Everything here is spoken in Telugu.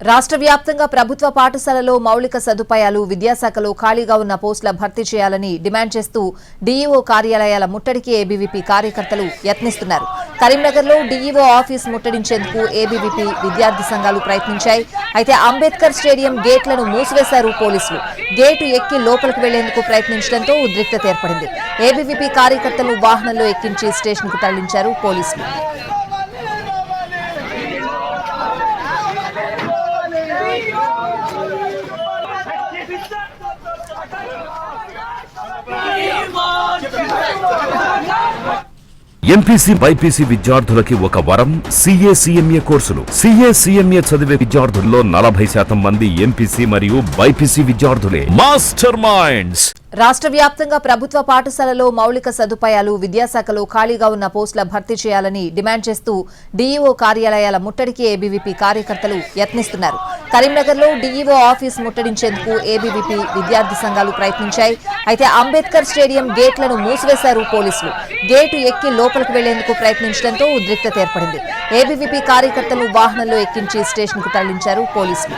రాష్ట్ర వ్యాప్తంగా ప్రభుత్వ పాఠశాలలో మౌలిక సదుపాయాలు విద్యాశాఖలో ఖాళీగా ఉన్న పోస్టుల భర్తీ చేయాలని డిమాండ్ చేస్తూ డీఈఓ కార్యాలయాల ముట్టడికి ఏబీవీపీ కార్యకర్తలు యత్నిస్తున్నారు. కరీంనగర్లో డీఈఓ ఆఫీస్ ముట్టడించేందుకు ఏబీవీపీ విద్యార్థి సంఘాలు ప్రయత్నించాయి. అయితే అంబేద్కర్ స్టేడియం గేట్లను మూసివేశారు పోలీసులు. గేటు ఎక్కి లోపలికి వెళ్ళేందుకు ప్రయత్నించడంతో ఉద్రిక్తత ఏర్పడింది. ఏబీవీపీ కార్యకర్తలు వాహనంలో ఎక్కించి స్టేషన్కు తరలించారు పోలీసులు. ఎంపీసీ బైపీసీ విద్యార్థులకి ఒక వరం సిఏసీఎంఏ కోర్సులు. సిఏసీఎంఏ చదివే విద్యార్థుల్లో నలభై శాతం మంది ఎంపీసీ మరియు బైపీసీ విద్యార్థులే. Master minds. రాష్ట్ర వ్యాప్తంగా ప్రభుత్వ పాఠశాలలో మౌలిక సదుపాయాలు విద్యాశాఖలో ఖాళీగా ఉన్న పోస్టుల భర్తీ చేయాలని డిమాండ్ చేస్తూ డీఈఓ కార్యాలయాల ముట్టడికి ఏబీవీపీ కార్యకర్తలు యత్నిస్తున్నారు. కరీంనగర్లో డీఈఓ ఆఫీస్ ముట్టడించేందుకు ఏబీవీపీ విద్యార్థి సంఘాలు ప్రయత్నించాయి. అయితే అంబేద్కర్ స్టేడియం గేట్లను మూసివేశారు పోలీసులు. గేటు ఎక్కి లోపలికి వెళ్ళేందుకు ప్రయత్నించడంతో ఉద్రిక్తత ఏర్పడింది. ఏబీవీపీ కార్యకర్తలు వాహనంలో ఎక్కించి స్టేషన్కు తరలించారు పోలీసులు.